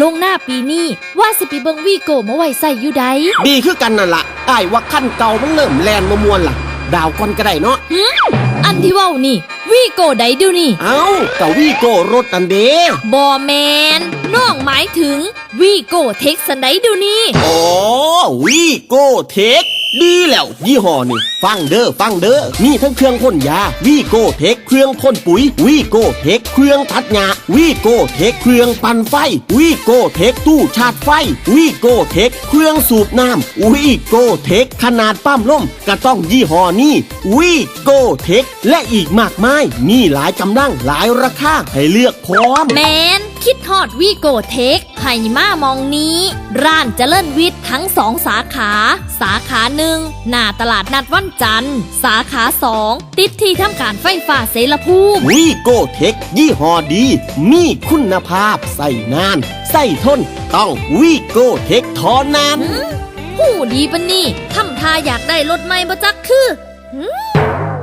ลงหน้าปีนี้ว่าสิไปเบิงวีโก้มาไว้ใส่อยู่ใดดีคือกันนั่นละอ้ายว่าขั้นเก่ามันเริ่มแลนมามวนล่ะ ดาวก่อนก็ได้เนาะอันที่เว้านี่ วีโก้ใดเดูนี่ เอ้ากับวีโก้รถอันเดบอแมนน้องหมายถึงวีโก้เท็กซันไดเดูนี่อ๋อวีโก้เทค ดีแล้วยี่ห้อนี่ ฟังเด้อฟังเด้อมีทั้งเครื่องพ่นยาวีโกเทคเครื่องพ่นปุ๋ยวีโกเทคเครื่องตัดหญ้าวีโกเทคเครื่องปั่นไฟวีโกเทคตู้ชาร์จไฟวีโกเทคเครื่องสูบน้ำวีโกเทคขนาดปั้มล่มก็ต้องยี่ห้อนี้วีโกเทคและอีกมากมายมีหลายกำลังหลายราคาให้เลือกพร้อมแมนคิดฮอดวีโกเทค ไห้มามองนี้ ร้านเจริญวิทย์ทั้งสองสาขา สาขาหนึ่งหน้าตลาดนัดวันจันทร์ สาขาสองติดที่ทำการไฟฟ้าเสรภูมิ วีโก้เทคยี่ห้อดี มีคุณภาพใส่นานใส่ทน ต้องวีโก้เทคทอนานหูดีปะนี่ทำท่าอยากได้รถใหม่บ่จักคือหืม